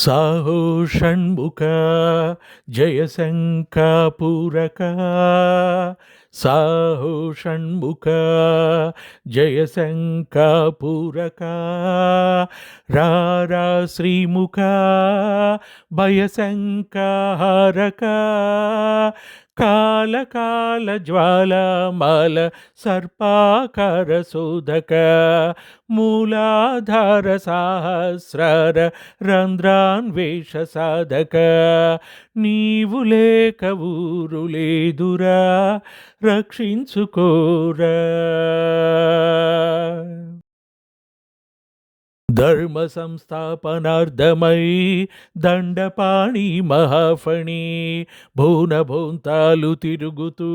సాహో షణ్ముఖ జయ శంఖపూరక సాహో షణ్ముఖ జయ శంఖపూరక రారా శ్రీముఖ భయ శంఖహారక కాల కాల జ్వాల సర్పాకర శోధక మూలాధార సహస్రార రంధ్రాన్వేష సాధక. నీవు లేక ఊరు లేదురా రక్షించుకోరా. ధర్మ సంస్థాపనార్థమై దండపాణి మహాఫణి భూన భోంతాలు తిరుగుతూ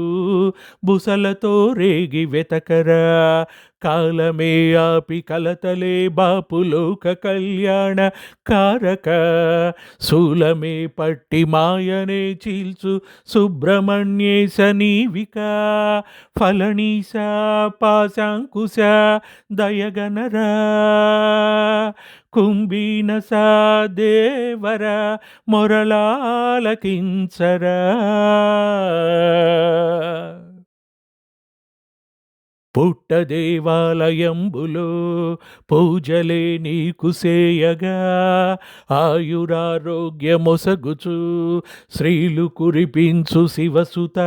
బుసలతో రేగి వెతకరా. కాలమే ఆపి కలతలే బాపులోక కళ్యాణ కారక. శూలమే పట్టి మాయనే చీల్చు సుబ్రహ్మణ్యేశ నీవిక ఫలనీశ పాశాంకుశ దయగనరా కుంభీన సా దేవర మొరలాలకించరా. పుట్ట దేవాలయంబులో పూజలే నీకు సేయగా. ఆయురారోగ్యమొసగుచు శ్రీలు కురిపించు శివసుత.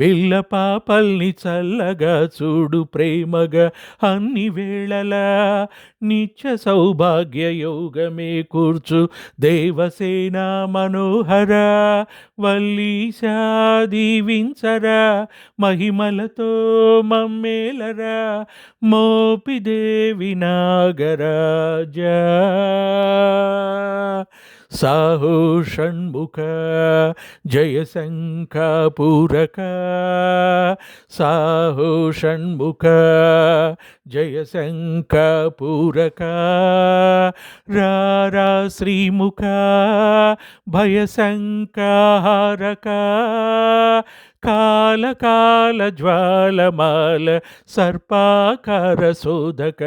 పిల్ల పాపల్ని చల్లగా చూడు ప్రేమగా అన్ని వేళలా. నిత్య సౌభాగ్య యోగమే కూర్చు దేవసేన మనోహర. వల్లీశా దీవించరా మహిమలతో మమ్మేలరా మోపిదేవి నాగరాజ. సాహో షణ్ముఖ జయ శంఖపూరక. సాహో షణ్ముఖ జయ శంఖపూరక. రారా శ్రీముఖ భయ శంఖారక కాల కాల జ్వాలమాల సర్పాకార శోధక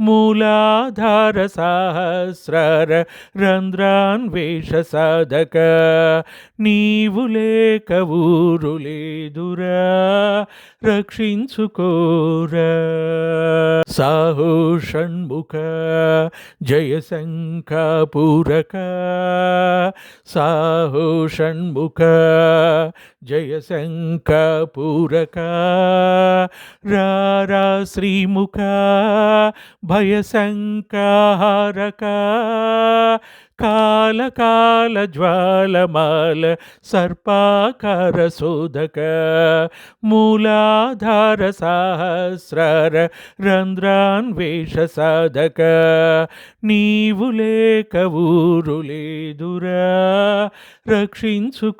మూలాధార సహస్రార రంధ్రాన్వేష సాధక. నీవు లేక ఊరు లేదురా రక్షించుకోరా. సాహో షణ్ముఖ జయ శంఖాపూరక సాహో షణ్ముఖ జయ శంఖపూరక రారా శ్రీముఖ. భయ శంఖహారక కాల కాల జ్వాలమాల సర్పాకార శోధక మూలాధార సహస్రార రంధ్రాన్వేష సాధక. నీవు లేక ఊరు లేదురా రక్షించుకోరా.